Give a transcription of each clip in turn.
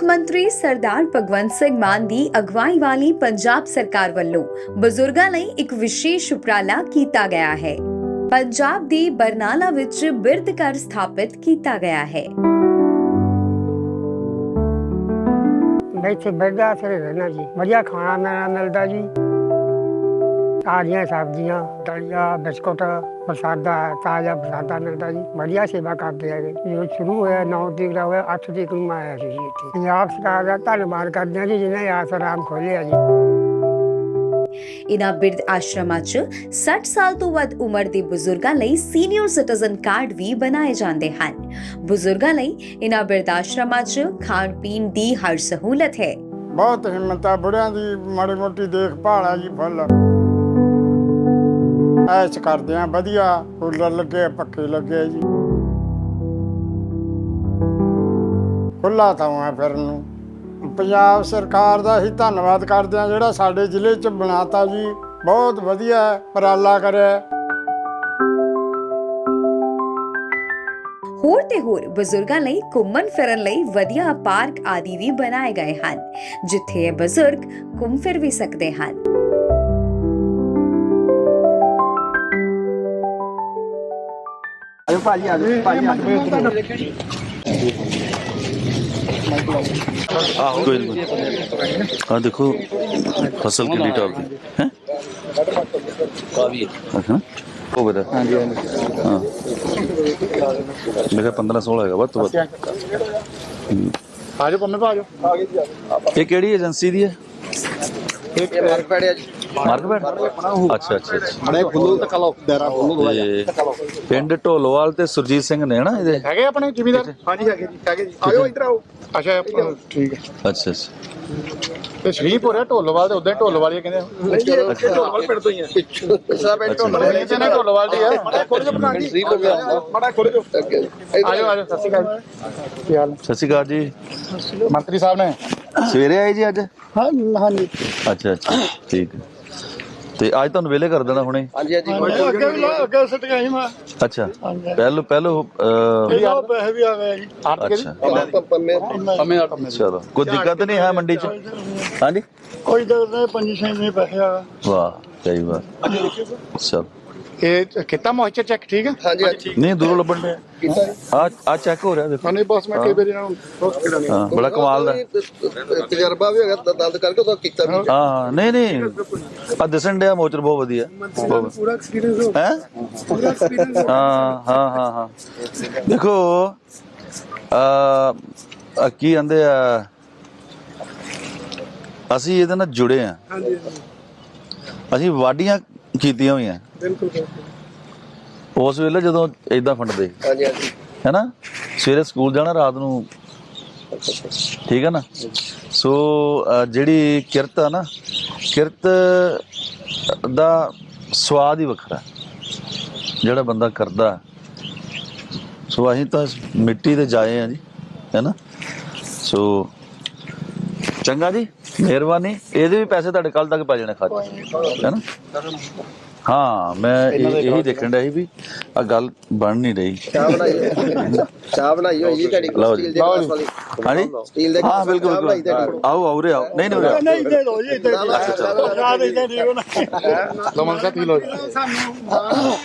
ਮੁੱਖ ਮੰਤਰੀ ਸਰਦਾਰ ਭਗਵੰਤ ਸਿੰਘ ਮਾਨ ਦੀ ਅਗਵਾਈ ਵਾਲੀ ਪੰਜਾਬ ਸਰਕਾਰ ਵੱਲੋਂ ਬਜ਼ੁਰਗਾਂ ਲਈ ਇੱਕ ਵਿਸ਼ੇਸ਼ ਉਪਰਾਲਾ ਕੀਤਾ ਗਿਆ ਹੈ। ਪੰਜਾਬ ਦੀ ਬਰਨਾਲਾ ਵਿੱਚ ਬਿਰਧ ਘਰ ਸਥਾਪਿਤ ਕੀਤਾ ਗਿਆ ਹੈ। ਮੈਂ ਇੱਥੇ ਬੈਠਾ ਸਿਰ ਰਹਿਣਾ ਜੀ। ਵਧੀਆ ਖਾਣਾ ਮਿਲਦਾ ਜੀ। ਤਾਜ਼ੀਆਂ ਸਬਜ਼ੀਆਂ ਦਲੀਆ ਬਿਸਕੁਟ ਪ੍ਰਸਾਦਾ ਤਾਜ਼ਾ ਪ੍ਰਸਾਦਾ ਮਿਲਦਾ ਜੀ। ਵਧੀਆ ਸੇਵਾ ਕਰਦੇ ਹੈਗੇ ਜੋ ਸ਼ੁਰੂ ਹੋਇਆ 9 ਤਰੀਕ ਦਾ ਹੋਇਆ 8 ਤਰੀਕ ਨੂੰ ਮੈਂ ਆਇਆ ਸੀ ਜੀ ਇੱਥੇ। ਪੰਜਾਬ ਸਰਕਾਰ ਦਾ ਧੰਨਵਾਦ ਕਰਦੇ ਹਾਂ ਜੀ ਜਿਨ੍ਹਾਂ ਨੇ ਆਸਰਾਮ ਖੋਲ੍ਹਿਆ ਜੀ। ਇਨ੍ਹਾਂ ਬਿਰਧ ਆਸ਼ਰਮਾਂ 'ਚ 60 ਸਾਲ ਤੋਂ ਵੱਧ ਉਮਰ ਦੇ ਬਜ਼ੁਰਗਾਂ ਲਈ ਸੀਨੀਅਰ ਸਿਟੀਜ਼ਨ ਕਾਰਡ ਵੀ ਬਣਾਏ ਜਾਂਦੇ ਹਨ। ਬਜ਼ੁਰਗਾਂ ਲਈ ਇਨ੍ਹਾਂ ਬਿਰਧ ਆਸ਼ਰਮਾਂ 'ਚ ਖਾਣ ਪੀਣ ਦੀ ਹਰ ਸਹੂਲਤ ਹੈ। ਬਹੁਤ ਹਿੰਮਤ ਆ ਬੁੜਿਆਂ ਦੀ ਮਾੜੀ ਮੋਟੀ ਦੇਖਭਾਲ ਆ ਜੀ ਫੁੱਲ। ਐਸ਼ ਕਰਦੇ ਆ, ਵਧੀਆ। ਕੂਲਰ ਲੱਗੇ, ਪੱਖੇ ਲੱਗੇ ਜੀ। ਖੁੱਲਾ ਥਾਂ ਆ ਫਿਰਨ ਨੂੰ। ਪੰਜਾਬ ਸਰਕਾਰ ਦਾ ਹੀ ਧੰਨਵਾਦ ਕਰਦੇ ਆ, ਜਿਹੜਾ ਸਾਡੇ ਜ਼ਿਲ੍ਹੇ 'ਚ ਬਣਾਤਾ ਜੀ। ਬਹੁਤ ਵਧੀਆ ਉਪਰਾਲਾ ਕਰਿਆ। ਹੋਰ ਤੇ ਹੋਰ ਬਜ਼ੁਰਗਾਂ ਲਈ ਘੁੰਮਣ ਫਿਰਨ ਲਈ ਵਧੀਆ ਪਾਰਕ ਆਦਿ ਵੀ ਬਣਾਏ ਗਏ ਹਨ, ਜਿੱਥੇ ਇਹ ਬਜ਼ੁਰਗ ਘੁੰਮ ਫਿਰ ਵੀ ਸਕਦੇ ਹਨ। हाँ देखो फ़सल के लिए टॉप है? हाँ, हाँ, हाँ। पंद्रह सोलह है बहुत बहुत आज आ जाओ जाओ। ये केड़ी एजेंसी दी है? एक मार्केट है। ਅੱਛਾ ਅੱਛਾ ਅੱਛਾ। ਬੜੇ ਖੁੱਲੂ ਤੱਕ ਲਓ ਦਾਰਾ ਖੁੱਲੂ ਤੇ ਪਿੰਡ ਢੋਲੋਵਾਲ ਤੇ ਸੁਰਜੀਤ ਸਿੰਘ ਨੇ ਨਾ ਇਹਦੇ? ਹੈਗੇ ਆਪਣੇ ਜ਼ਿਮੀਦਾਰ? ਹਾਂਜੀ ਹੈਗੇ ਜੀ ਹੈਗੇ ਜੀ। ਆਇਓ ਇੱਧਰ ਆਓ। ਅੱਛਾ ਠੀਕ ਹੈ। ਅੱਛਾ ਅੱਛਾ। ਤੇ ਸ਼ਰੀਫਪੁਰ ਹੈ ਢੋਲੋਵਾਲ ਦੇ ਉਦਾਂ ਢੋਲੋਵਾਲ ਹੀ ਕਹਿੰਦੇ ਇਹ ਢੋਲਵਾਲ ਪਿੰਡ ਤੋਂ ਹੀ ਹੈ। ਪਿੱਛਾ ਪਿੰਡ ਢੋਲਵਾਲ ਇਹ ਨੇ ਢੋਲੋਵਾਲ ਦੀ ਹੈ ਬੜਾ ਖੁੱਲ ਜਾ। ਹੋ ਗਿਆ ਬੜਾ ਖੁੱਲ ਜਾ ਆਜੋ ਆਜੋ ਸਤਿ ਸ਼੍ਰੀ ਅਕਾਲ ਕੀ ਹਾਲ? ਸਤਿ ਸ਼੍ਰੀ ਅਕਾਲ ਜੀ। ਮੰਤਰੀ ਸਾਹਿਬ ਨੇ? ਸਵੇਰੇ ਆਏ ਜੀ ਅੱਜ? ਹਾਂ ਹਾਂਜੀ। ਅੱਛਾ ਅੱਛਾ। ਠੀਕ ਹੈ। ਤੇ ਅੱਜ ਤੁਹਾਨੂੰ ਵੇਲੇ ਕਰ ਦੇਣਾ ਹੁਣੇ? ਹਾਂਜੀ ਹਾਂਜੀ। ਅੱਗੇ ਵੀ ਲਾ- ਅੱਗੇ ਸੱਟ ਗਈ ਮੈਂ। ਅੱਛਾ। ਪਹਿਲੋ ਪਹਿਲੋ ਅਹ, ਇਹ ਪੈਸੇ ਵੀ ਆ ਗਏ ਜੀ। ਅੱਛਾ। ਪੰਮੇ ਚਲੋ। ਕੋਈ ਦਿੱਕਤ ਨਹੀਂ ਹੈ ਮੰਡੀ ਚ? ਹਾਂਜੀ? ਕੋਈ ਦਰਦ ਨਹੀਂ ਪੰਜੀ ਛੇ ਨਹੀਂ ਪੈਸੇ ਆ ਵਾਹ ਸਹੀ ਬਾਤ। ਚਲ। ਇਹ ਕੀਤਾ ਮੋਇਸਚਰ ਚੈੱਕ ਠੀਕ ਹੈ ਹਾਂਜੀ ਹਾਂਜੀ ਨਹੀਂ ਦੂਰੋਂ ਲੱਭਣ ਦੇ ਕੀਤਾ ਜੀ। ਆ ਆ ਚੈੱਕ ਹੋ ਰਿਹਾ ਦੇਖੋ। ਸਾਨੂੰ ਬਸ ਮੈਂ ਕਈ ਵਾਰੀ ਇਹਨਾਂ ਨੂੰ ਬਹੁਤ ਕਿਹੜਾ ਨਹੀਂ ਹਾਂ ਬੜਾ ਕਮਾਲ ਦਾ। ਤਜਰਬਾ ਵੀ ਹੈਗਾ ਦ- ਦੰਦ ਕਰਕੇ ਉਹ ਕੀਤਾ ਵੀ। ਹਾਂ ਹਾਂ, ਨਹੀਂ ਨਹੀਂ। ਆ ਦਿਸਣ ਡਿਆ ਮੋਚਰ ਬਹੁਤ ਵਧੀਆ। ਬਹੁਤ ਪੂਰਾ ਐਕਸਪੀਰੀਅੰਸ ਹੋ। ਹੈ? ਪੂਰਾ ਐਕਸਪੀਰੀਅੰਸ ਹਾਂ। ਹਾਂ ਹਾਂ ਹਾਂ ਦੇਖੋ ਆ ਆ ਕੀ ਕਹਿੰਦੇ ਆ ਅਸੀਂ ਇਹਦੇ ਨਾਲ ਜੁੜੇ ਆ। ਹਾਂਜੀ। ਅਸੀਂ ਵਾਢੀਆਂ ਕੀਤੀਆਂ ਹੋਈਆਂ। ਬਿਲਕੁਲ ਉਸ ਵੇਲੇ ਜਦੋਂ ਇਦਾਂ ਫੰਡਦੇ ਹਾਂਜੀ ਹਾਂਜੀ। ਹੈਨਾ? ਸਵੇਰੇ ਸਕੂਲ ਜਾਣਾ ਰਾਤ ਨੂੰ ਠੀਕ ਹੈ ਨਾ? ਸੋ ਜਿਹੜੀ ਕਿਰਤ ਆ ਨਾ ਕਿਰਤ ਦਾ ਸਵਾਦ ਹੀ ਵੱਖਰਾ। ਜਿਹੜਾ ਬੰਦਾ ਕਰਦਾ ਸੋ ਅਸੀਂ ਤਾਂ ਇਸ ਮਿੱਟੀ ਤੇ ਜਾਏ ਆ ਜੀ ਹੈਨਾ? ਸੋ ਚੰਗਾ ਜੀ ਮਿਹਰਬਾਨੀ। ਇਹਦੇ ਵੀ ਪੈਸੇ ਤੁਹਾਡੇ ਕੱਲ ਤੱਕ ਪੈ ਜਾਣੇ ਖਾਤੇ 'ਚ, ਹੈਨਾ? ਹਾਂ ਮੈਂ ਇਹ- ਇਹੀ ਦੇਖਣ ਡਿਆ ਸੀ ਵੀ ਆ ਗੱਲ ਬਣ ਨਹੀਂ ਰਹੀ ਚਾਹ ਬਣਾਈ। ਚਾਹ ਬਣਾਈ ਹੋਈ ਜੀ ਤੁਹਾਡੀ ਲਓ ਜੀ। ਸਟੀਲ ਦੇ ਗਲਾਸ ਵਾਲੀ ਹਾਂਜੀ ਸਟੀਲ ਦੇ ਹਾਂ ਬਿਲਕੁਲ ਬਿਲਕੁਲ ਆਓ ਆਓ ਰੇ ਆਓ ਨਹੀਂ ਨਹੀਂ ਉਰੇ। ਨਹੀਂ ਦੇ ਦੋ ਜੀ ਇੱਥੇ ਯਾਦ ਇਦਾਂ ਠੀਕ ਹੋ ਨਾ ਲਮਨ ਸਾਹਿਬ ਪੀ ਲੋ ਸਾਨੂੰ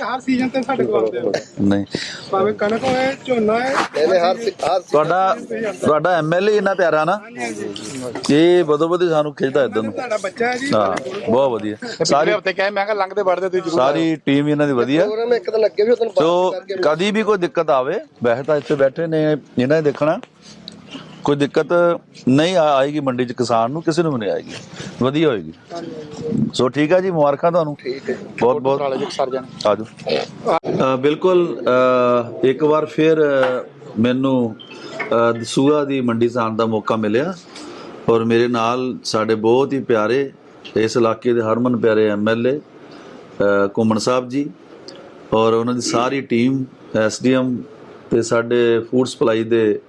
ਹਰ ਸੀਜ਼ਨ ਤੇ ਸਾਡੇ ਕੋਲ ਆਉਂਦੇ ਹੋ ਨਹੀਂ ਭਾਵੇਂ ਕਣਕ ਹੋਏ ਝੋਨਾ ਹੈ ਇਹਨੇ ਹਰ ਹਰ ਤੁਹਾਡਾ ਤੁਹਾਡਾ ਐਮਐਲਏ ਇੰਨਾ ਪਿਆਰਾ ਨਾ? ਇਹ ਬਦੋ ਬਦੀ ਸਾਨੂੰ ਖਿੱਚਦਾ ਇਦਾਂ ਨੂੰ। ਤੁਹਾਡਾ ਬੱਚਾ ਹੈ ਜੀ ਹਾਂ ਬਹੁਤ ਵਧੀਆ। ਸਾਰੀ ਹਫ਼ਤੇ ਕਹੇ ਮੈਂ ਕਿਹਾ ਲੰਘਦੇ ਵੜਦੇ ਤੁਸੀਂ ਜ਼ਰੂਰ ਸਾਰੀ ਟੀਮ ਇਹਨਾਂ ਦੀ ਵਧੀਆ। ਸੋ ਕਦੀ ਵੀ ਕੋਈ ਦਿੱਕਤ ਆਵੇ ਵੈਸੇ ਤਾਂ ਇੱਥੇ ਬੈਠੇ ਨੇ ਇਹਨਾਂ ਨੇ ਦੇਖਣਾ। ਕੋਈ ਦਿੱਕਤ ਨਹੀਂ ਆ- ਆਏਗੀ ਮੰਡੀ 'ਚ ਕਿਸਾਨ ਨੂੰ ਕਿਸੇ ਨੂੰ ਵੀ ਨਹੀਂ ਆਏਗੀ। ਵਧੀਆ ਹੋਏਗੀ। ਸੋ ਠੀਕ ਹੈ ਜੀ ਮੁਬਾਰਕਾਂ ਤੁਹਾਨੂੰ। ਠੀਕ ਹੈ ਬਹੁਤ ਬਹੁਤ ਵਾਲੇ ਜੀ ਸਰ ਜਾਣ। ਆਜੋ ਅ, ਬਿਲਕੁਲ ਅ, ਇੱਕ ਵਾਰ ਫਿਰ ਅ, ਮੈਨੂੰ ਅ, ਦਸੂਹਾ ਦੀ ਮੰਡੀ ਜਾਣ ਦਾ ਮੌਕਾ ਮਿਲਿਆ। ਔਰ ਮੇਰੇ ਨਾਲ ਸਾਡੇ ਬਹੁਤ ਹੀ ਪਿਆਰੇ ਇਸ ਇਲਾਕੇ ਦੇ ਹਰਮਨ ਪਿਆਰੇ ਐਮਐਲਏ ਘੁੰਮਣ ਸਾਹਿਬ ਜੀ ਔਰ ਉਹਨਾਂ ਦੀ ਸਾਰੀ ਟੀਮ ਐਸਡੀਐਮ ਤੇ ਸਾਡੇ ਫੂਡ ਸਪਲਾਈ ਦੇ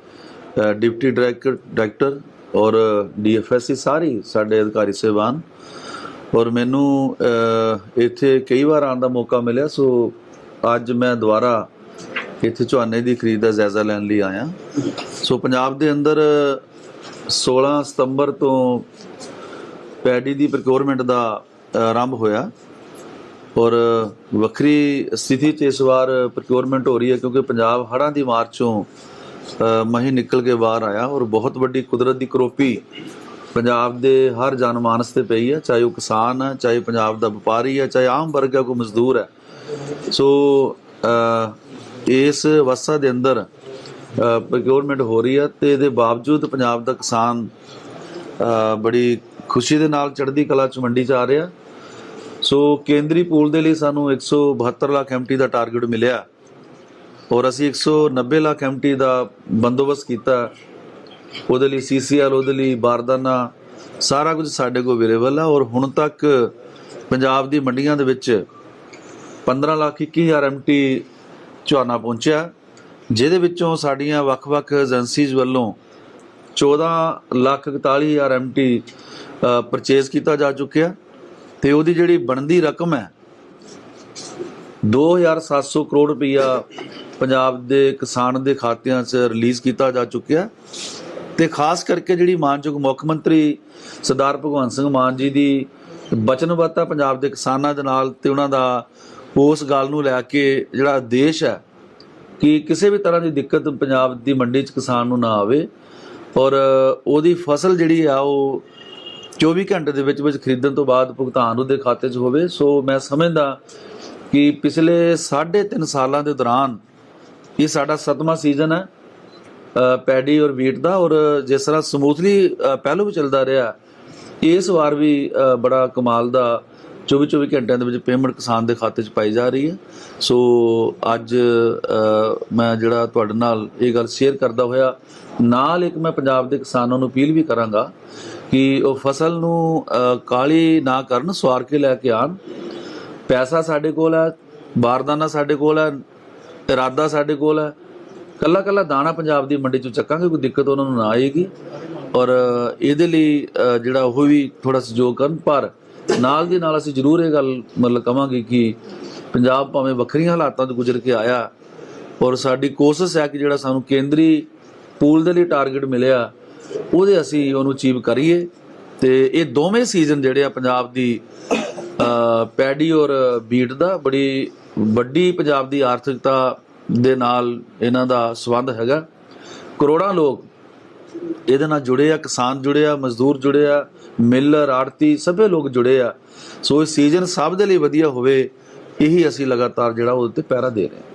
ਡਿਪਟੀ ਡਾਇਰੈਕਟਰ ਡਾਇਰੈਕਟਰ ਔਰ ਡੀਐਫਐਸਸੀ ਸਾਰੀ ਸਾਡੇ ਅਧਿਕਾਰੀ ਸਹਿਬਾਨ। ਔਰ ਮੈਨੂੰ ਇੱਥੇ ਕਈ ਵਾਰ ਆਉਣ ਦਾ ਮੌਕਾ ਮਿਲਿਆ, ਸੋ ਅੱਜ ਮੈਂ ਦੁਬਾਰਾ ਇੱਥੇ ਝੋਨੇ ਦੀ ਖਰੀਦ ਦਾ ਜਾਇਜ਼ਾ ਲੈਣ ਲਈ ਆਇਆ। ਸੋ ਪੰਜਾਬ ਦੇ ਅੰਦਰ 16 ਸਤੰਬਰ ਤੋਂ ਪੈਡੀ ਦੀ ਪ੍ਰੋਕਿਉਰਮੈਂਟ ਦਾ ਆਰੰਭ ਹੋਇਆ। ਔਰ ਵੱਖਰੀ ਸਥਿਤੀ 'ਚ ਇਸ ਵਾਰ ਪ੍ਰੋਕਿਉਰਮੈਂਟ ਹੋ ਰਹੀ ਹੈ, ਕਿਉਂਕਿ ਪੰਜਾਬ ਹੜ੍ਹਾਂ ਦੀ ਮਾਰ ਚੋਂ ਮਹੀਂ ਨਿਕਲ ਕੇ ਬਾਹਰ ਆਇਆ ਔਰ ਬਹੁਤ ਵੱਡੀ ਕੁਦਰਤ ਦੀ ਕਰੋਪੀ ਪੰਜਾਬ ਦੇ ਹਰ ਜਨਮਾਨਸ ਤੇ ਪਈ ਹੈ, ਚਾਹੇ ਉਹ ਕਿਸਾਨ ਹੈ, ਚਾਹੇ ਪੰਜਾਬ ਦਾ ਵਪਾਰੀ ਹੈ, ਚਾਹੇ ਆਮ ਵਰਗ ਹੈ, ਕੋਈ ਮਜ਼ਦੂਰ ਹੈ। ਸੋ ਇਸ ਅਵਸਥਾ ਦੇ ਅੰਦਰ ਪ੍ਰੋਕਿਉਰਮੈਂਟ ਹੋ ਰਹੀ ਹੈ ਤੇ ਇਹਦੇ ਬਾਵਜੂਦ ਪੰਜਾਬ ਦਾ ਕਿਸਾਨ ਬੜੀ ਖੁਸ਼ੀ ਦੇ ਨਾਲ ਚੜ੍ਹਦੀ ਕਲਾ ਚ ਮੰਡੀ ਚ ਆ ਰਿਹਾ। ਸੋ ਕੇਂਦਰੀ ਪੂਲ ਦੇ ਲਈ ਸਾਨੂੰ 172 ਲੱਖ ਐਮਟੀ ਦਾ ਟਾਰਗੇਟ ਮਿਲਿਆ। ਔਰ ਅਸੀਂ 190 ਲੱਖ ਐਮਟੀ ਦਾ ਬੰਦੋਬਸਤ ਕੀਤਾ। ਉਹਦੇ ਲਈ ਸੀਸੀਐਲ ਉਹਦੇ ਲਈ ਬਾਰਦਾਨਾ, ਸਾਰਾ ਕੁਝ ਸਾਡੇ ਕੋਲ ਅਵੇਲੇਬਲ ਹੈ ਔਰ ਹੁਣ ਤੱਕ ਪੰਜਾਬ ਦੀ ਮੰਡੀਆਂ ਦੇ ਵਿੱਚ 15 ਲੱਖ 21000 ਐਮਟੀ ਝੋਨਾ ਪਹੁੰਚਿਆ। ਜਿਹਦੇ ਵਿੱਚੋਂ ਸਾਡੀਆਂ ਵੱਖ-ਵੱਖ ਏਜੰਸੀਜ਼ ਵੱਲੋਂ 14 ਲੱਖ 41000 ਐਮਟੀ ਪਰਚੇਜ਼ ਕੀਤਾ ਜਾ ਚੁੱਕਿਆ। ਤੇ ਉਹਦੀ ਜਿਹੜੀ ਬਣਦੀ ਰਕਮ ਹੈ 2700 ਕਰੋੜ ਰੁਪਈਆ ਪੰਜਾਬ ਦੇ ਕਿਸਾਨ ਦੇ ਖਾਤਿਆਂ 'ਚ ਰਿਲੀਜ਼ ਕੀਤਾ ਜਾ ਚੁੱਕਿਆ ਤੇ ਖਾਸ ਕਰਕੇ ਜਿਹੜੀ ਮਾਨਯੋਗ ਮੁੱਖ ਮੰਤਰੀ ਸਰਦਾਰ ਭਗਵੰਤ ਸਿੰਘ ਮਾਨ ਜੀ ਦੀ ਬਚਨਬੱਧਤਾ ਪੰਜਾਬ ਦੇ ਕਿਸਾਨਾਂ ਦੇ ਨਾਲ ਤੇ ਉਹਨਾਂ ਦਾ ਉਸ ਗੱਲ ਨੂੰ ਲੈ ਕੇ ਜਿਹੜਾ ਦੇਸ਼ ਹੈ ਕਿ ਕਿਸੇ ਵੀ ਤਰ੍ਹਾਂ ਦੀ ਦਿੱਕਤ ਪੰਜਾਬ ਦੀ ਮੰਡੀ 'ਚ ਕਿਸਾਨ ਨੂੰ ਨਾ ਆਵੇ ਔਰ ਉਹਦੀ ਫਸਲ ਜਿਹੜੀ ਆ ਉਹ 24 ਘੰਟੇ ਦੇ ਵਿੱਚ ਵਿੱਚ ਖਰੀਦਣ ਤੋਂ ਬਾਅਦ ਭੁਗਤਾਨ ਉਹਦੇ ਖਾਤੇ 'ਚ ਹੋਵੇ। ਸੋ ਮੈਂ ਸਮਝਦਾ ਕਿ ਪਿਛਲੇ 3.5 ਸਾਲਾਂ ਦੇ ਦੌਰਾਨ ਇਹ ਸਾਡਾ ਸੱਤਵਾਂ ਸੀਜ਼ਨ ਹੈ ਪੈਡੀ ਔਰ ਵੀਟ ਦਾ ਔਰ ਜਿਸ ਤਰ੍ਹਾਂ ਸਮੂਥਲੀ ਪਹਿਲੂ ਵੀ ਚੱਲਦਾ ਰਿਹਾ ਇਸ ਵਾਰ ਵੀ ਬੜਾ ਕਮਾਲ ਦਾ 24 24 ਘੰਟਿਆਂ ਦੇ ਵਿੱਚ ਪੇਮੈਂਟ ਕਿਸਾਨ ਦੇ ਖਾਤੇ 'ਚ ਪਾਈ ਜਾ ਰਹੀ ਹੈ। ਸੋ ਅੱਜ ਮੈਂ ਜਿਹੜਾ ਤੁਹਾਡੇ ਨਾਲ ਇਹ ਗੱਲ ਸ਼ੇਅਰ ਕਰਦਾ ਹੋਇਆ ਨਾਲ ਇੱਕ ਮੈਂ ਪੰਜਾਬ ਦੇ ਕਿਸਾਨਾਂ ਨੂੰ ਅਪੀਲ ਵੀ ਕਰਾਂਗਾ ਕਿ ਉਹ ਫਸਲ ਨੂੰ ਅ, ਕਾਲੀ ਨਾ ਕਰਨ ਸਵਾਰ ਕੇ ਲੈ ਕੇ ਆਣ ਪੈਸਾ ਸਾਡੇ ਕੋਲ ਹੈ ਬਾਰਦਾਨਾ ਸਾਡੇ ਕੋਲ ਹੈ ਇਰਾਦਾ ਸਾਡੇ ਕੋਲ ਹੈ ਕੱਲਾ ਕੱਲਾ ਦਾਣਾ ਪੰਜਾਬ ਦੀ ਮੰਡੀ ਚੋਂ ਚੱਕਾਂਗੇ, ਕੋਈ ਦਿੱਕਤ ਉਹਨਾਂ ਨੂੰ ਨਾ ਆਏਗੀ। ਔਰ, ਇਹਦੇ ਲਈ ਜਿਹੜਾ ਉਹ ਵੀ ਥੋੜਾ ਸਹਿਯੋਗ ਕਰਨ, ਪਰ ਨਾਲ ਦੀ ਨਾਲ ਅਸੀਂ ਜ਼ਰੂਰ ਇਹ ਗੱਲ ਮਤਲਬ ਕਵਾਂਗੇ ਕਿ ਪੰਜਾਬ ਭਾਵੇਂ ਵੱਖਰੀਆਂ ਹਾਲਾਤਾਂ ਤੋਂ ਗੁਜ਼ਰ ਕੇ ਆਇਆ, ਔਰ ਸਾਡੀ ਕੋਸ਼ਿਸ਼ ਹੈ ਕਿ ਜਿਹੜਾ ਸਾਨੂੰ ਕੇਂਦਰੀ ਪੂਲ ਦੇ ਲਈ ਟਾਰਗੇਟ ਮਿਲਿਆ, ਉਹਦੇ ਅਸੀਂ ਉਹਨੂੰ ਅਚੀਵ ਕਰੀਏ। ਤੇ ਇਹ ਦੋਵੇਂ ਸੀਜ਼ਨ ਜਿਹੜੇ ਆ ਪੰਜਾਬ ਦੀ ਪੈਡੀ ਔਰ ਬੀਟ ਦਾ ਬੜੀ ਵੱਡੀ ਪੰਜਾਬ ਦੀ ਆਰਥਿਕਤਾ ਦੇ ਨਾਲ ਇਹਨਾਂ ਦਾ ਸੰਬੰਧ ਹੈਗਾ। ਕਰੋੜਾਂ ਲੋਕ ਇਹਦੇ ਨਾਲ ਜੁੜੇ ਆ, ਕਿਸਾਨ ਜੁੜੇ ਆ, ਮਜ਼ਦੂਰ ਜੁੜੇ ਆ ਮਿਲਰ ਆੜਤੀ ਸਭੇ ਲੋਕ ਜੁੜੇ ਆ। ਸੋ ਇਹ ਸੀਜ਼ਨ ਸਭ ਦੇ ਲਈ ਵਧੀਆ ਹੋਵੇ, ਇਹੀ ਅਸੀਂ ਲਗਾਤਾਰ ਜਿਹੜਾ ਉਹਦੇ ਤੇ ਪਹਿਰਾ ਦੇ ਰਹੇ ਹਾਂ।